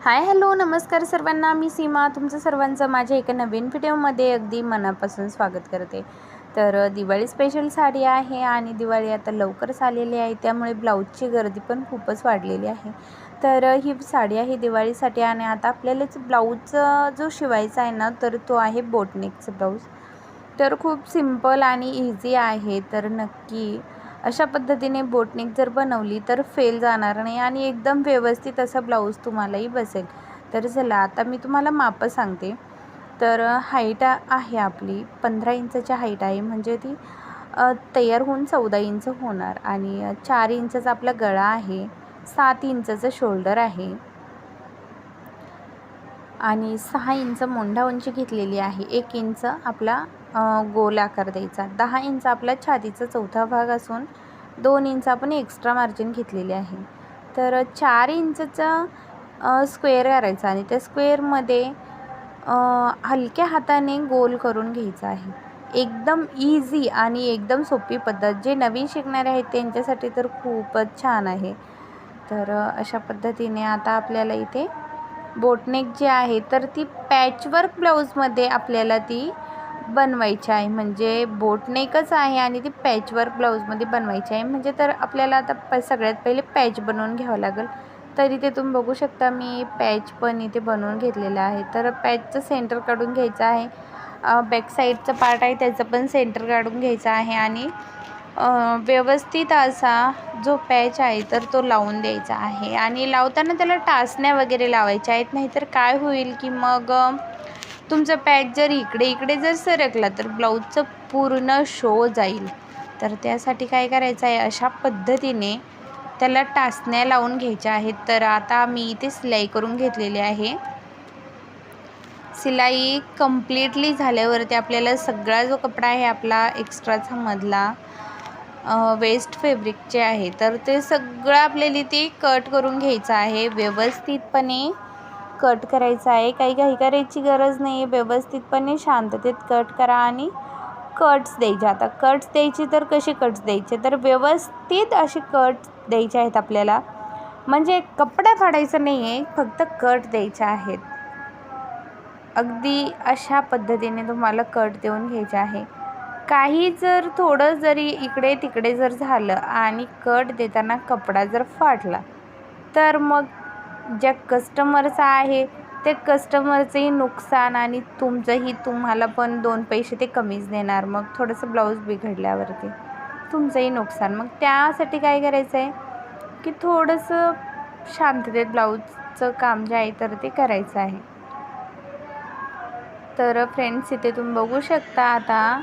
Hi hello नमस्कार सर्वांना. मी सीमा. तुमचं सर्वांचं माझ्या एका नवीन व्हिडिओमध्ये अगदी मनापासून स्वागत करते. तर दिवाळी स्पेशल साडी आहे आणि दिवाळी आता लवकरच आलेली आहे. त्यामुळे ब्लाऊजची गर्दी पण खूपच वाढलेली आहे. तर ही साडी आहे दिवाळीसाठी आणि आता आपल्यालाच ब्लाऊज जो शिवायचा आहे ना तर तो आहे बोटनेकचं ब्लाऊज. तर खूप सिंपल आणि इझी आहे. तर नक्की अशा पद्धतीने बोटनेक जर बनवली तर फेल जाणार नाही आणि एकदम व्यवस्थित असा ब्लाऊज तुम्हालाही बसेल. तर चला आता मी तुम्हाला मापं सांगते. तर हाईट आहे आपली पंधरा इंचाची हाईट आहे म्हणजे ती तयार होऊन चौदा इंच होणार आणि चार इंचाचा आपला गळा आहे सात इंचाचं शोल्डर आहे. आणि सहा इंच मोंढा उंची घेतलेली आहे एक इंच आपला गोल आकार द्यायचा. दहा इंच आपला छातीचा चौथा भाग असून दोन इंच आपण एक्स्ट्रा मार्जिन घेतलेली आहे. तर चार इंचचा स्क्वेअर करायचा आणि त्या स्क्वेअरमध्ये हलक्या हाताने गोल करून घ्यायचा आहे. एकदम इझी आणि एकदम सोपी पद्धत. जे नवीन शिकणारे आहेत त्यांच्यासाठी तर खूपच छान आहे. तर अशा पद्धतीने आता आपल्याला इथे बोटनेक जी आहे तर ती पॅचवर्क ब्लाऊजमध्ये आपल्याला ती बनवायची आहे. म्हणजे बोटनेकच आहे आणि ती पॅचवर्क ब्लाऊजमध्ये बनवायची आहे. म्हणजे तर आपल्याला आता प सगळ्यात पहिले पॅच बनवून घ्यावं लागेल. तर इथे तुम्ही बघू शकता मी पॅच पण इथे बनवून घेतलेला आहे. तर पॅचचं सेंटर काढून घ्यायचं आहे. बॅक साईडचं पार्ट आहे त्याचं पण सेंटर काढून घ्यायचं आहे आणि व्यवस्थित असा जो पॅच आहे तर तो लावून द्यायचा आहे. आणि लावताना त्याला टाचण्या वगैरे लावायच्या आहेत. नाहीतर काय होईल की मग तुमचा पॅच जर इकडे इकडे जर सरकला तर ब्लाऊजचं पूर्ण शो जाईल. तर त्यासाठी काय करायचं आहे? अशा पद्धतीने त्याला टाचण्या लावून घ्यायच्या आहेत. तर आता मी इथे सिलाई करून घेतलेली आहे. सिलाई कम्प्लिटली झाल्यावरती आपल्याला सगळा जो कपडा आहे आपला एक्स्ट्राचा मधला वेस्ट फॅब्रिकचे आहे. तर ते सगळं आपल्याला इथे कट करून घ्यायचं आहे व्यवस्थितपणे. कट करायचा आहे. काही काही करायची गरज नाही आहे व्यवस्थितपणे शांततेत कट करा आणि कट्स द्यायचे. आता कट्स द्यायची तर कसे कट्स द्यायचे? तर व्यवस्थित असे कट द्यायचे आहेत आपल्याला. म्हणजे कपडा फाडायचा नाही आहे फक्त कट द्यायचे आहेत. अगदी अशा पद्धतीने तुम्हाला कट देऊन घ्यायचे आहे. काही जर थोडं जरी इकडे तिकडे जर झालं आणि कट देताना कपडा जर फाटला तर मग ज्या कस्टमरचा आहे ते कस्टमरचंही नुकसान आणि तुमचंही तुम्हाला पण दोन पैसे ते कमीच देणार. मग थोडंसं ब्लाऊज बिघडल्यावरती तुमचंही नुकसान. मग त्यासाठी काय करायचं आहे की थोडंसं शांततेत ब्लाऊजचं काम जे आहे तर ते करायचं आहे. तर फ्रेंड्स इथे तुम्ही बघू शकता आता